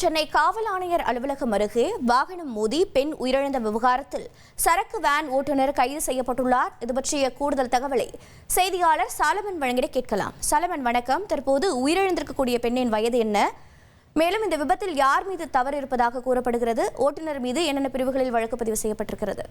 சென்னை காவல் ஆணையர் அலுவலகம் அருகே வாகனம் மோதி பெண் உயிரிழந்த விவகாரத்தில் சரக்கு வேன் ஓட்டுநர் கைது செய்யப்பட்டுள்ளார். இது பற்றிய கூடுதல் தகவலை செய்தியாளர் சாலமன் வழங்கிட கேட்கலாம். சாலமன் வணக்கம். தற்போது உயிரிழந்திருக்கக்கூடிய பெண்ணின் வயது என்ன? மேலும் இந்த விபத்தில் யார் மீது தவறு இருப்பதாக கூறப்படுகிறது? ஓட்டுநர் மீது என்னென்ன பிரிவுகளில் வழக்கு பதிவு செய்யப்பட்டிருக்கிறது?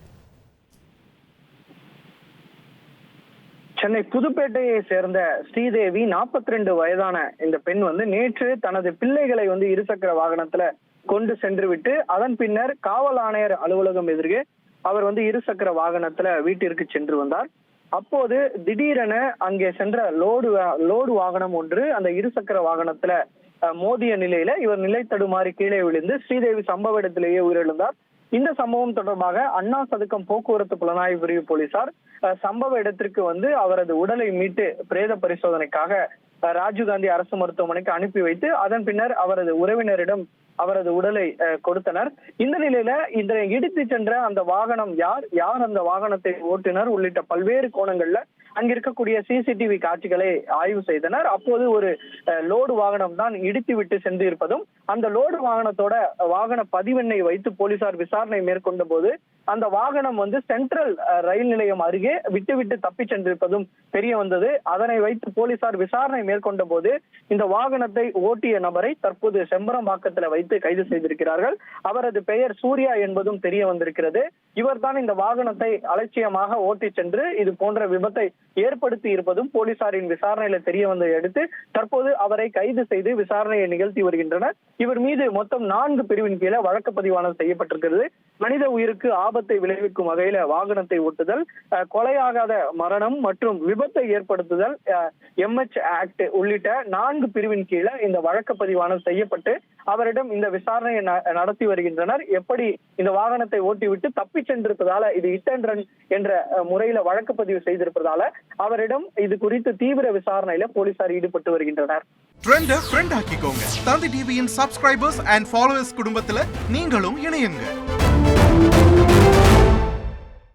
சென்னை புதுப்பேட்டையை சேர்ந்த ஸ்ரீதேவி 42 ரெண்டு வயதான இந்த பெண் வந்து நேற்று தனது பிள்ளைகளை வந்து இருசக்கர வாகனத்துல கொண்டு சென்று விட்டு அதன் பின்னர் காவல் ஆணையர் அலுவலகம் எதிர்கே அவர் வந்து இருசக்கர வாகனத்துல வீட்டிற்கு சென்று வந்தார். அப்போது திடீரென அங்கே சென்ற லோடு லோடு வாகனம் ஒன்று அந்த இருசக்கர வாகனத்துல மோதிய நிலையில இவர் நிலை தடுமாறி கீழே விழுந்து ஸ்ரீதேவி சம்பவ இடத்திலேயே உயிரிழந்தார். இந்த சம்பவம் தொடர்பாக அண்ணா சதுக்கம் போக்குவரத்து புலனாய்வு பிரிவு போலீசார் சம்பவ இடத்திற்கு வந்து அவரது உடலை மீட்டு பிரேத பரிசோதனைக்காக ராஜீவ்காந்தி அரசு மருத்துவமனைக்கு அனுப்பி வைத்து அதன் பின்னர் அவரது உறவினரிடம் அவரது உடலை அஹ், கொடுத்தனர். இந்த நிலையில இந்த இடித்து சென்ற அந்த வாகனம் யார்? யார் அந்த வாகனத்தை ஓட்டுனர்? உள்ளிட்ட பல்வேறு கோணங்கள்ல அங்க இருக்கக்கூடிய சிசிடிவி காட்சிகளை ஆய்வு செய்தனர். அப்போது ஒரு லோடு வாகனம் தான் இடித்து விட்டு சென்று இருப்பதும் அந்த லோடு வாகனத்தோட வாகன பதிவெண்ணை வைத்து போலீசார் விசாரணை மேற்கொண்ட போது அந்த வாகனம் வந்து சென்ட்ரல் ரயில் நிலையம் அருகே விட்டுவிட்டு தப்பி சென்றிருப்பதும் தெரிய வந்தது. அதனை வைத்து போலீசார் விசாரணை மேற்கொண்ட போது இந்த வாகனத்தை ஓட்டிய நபரை தற்போது செம்பரம்பாக்கத்துல வைத்து கைது செய்திருக்கிறார்கள். அவரது பெயர் சூர்யா என்பதும் தெரிய வந்திருக்கிறது. இவர்தான் இந்த வாகனத்தை அலட்சியமாக ஓட்டி சென்று இது போன்ற விபத்தை ஏற்படுத்தி இருப்பதும் போலீசாரின் விசாரணையில தெரிய வந்ததை அடுத்து தற்போது அவரை கைது செய்து விசாரணையை நிகழ்த்தி வருகின்றனர். இவர் மீது மொத்தம் நான்கு பிரிவின் கீழே வழக்கு பதிவானது செய்யப்பட்டிருக்கிறது. மனித உயிருக்கு ஆபத்தை விளைவிக்கும் வகையில வாகனத்தை ஓட்டுதல் கொலையாகாத மரணம் மற்றும் விபத்தை ஏற்படுத்துதல் எம்எச் ஆக்ட் உள்ளிட்ட நான்கு பிரிவின் கீழே இந்த வழக்கு பதிவானது செய்யப்பட்டு அவரிடம் இந்த விசாரணையை ந- நடத்தி வருகின்றனர். எப்படி இந்த வாகனத்தை ஓட்டிவிட்டு தப்பி சென்றிருப்பதால இது ஹிட் அண்ட் ரன் என்ற முறையில வழக்கு பதிவு செய்திருப்பதால அவரிடம் இது குறித்து தீவிர விசாரணையில போலீசார் ஈடுபட்டு வருகின்றனர். ட்ரெண்ட ஃப்ரெண்ட் ஆக்கிக்கோங்க. தந்தி டிவியின் சப்ஸ்கிரைபர்ஸ் அண்ட் ஃபாலோவர்ஸ் குடும்பத்துல நீங்களும் இணையுங்க.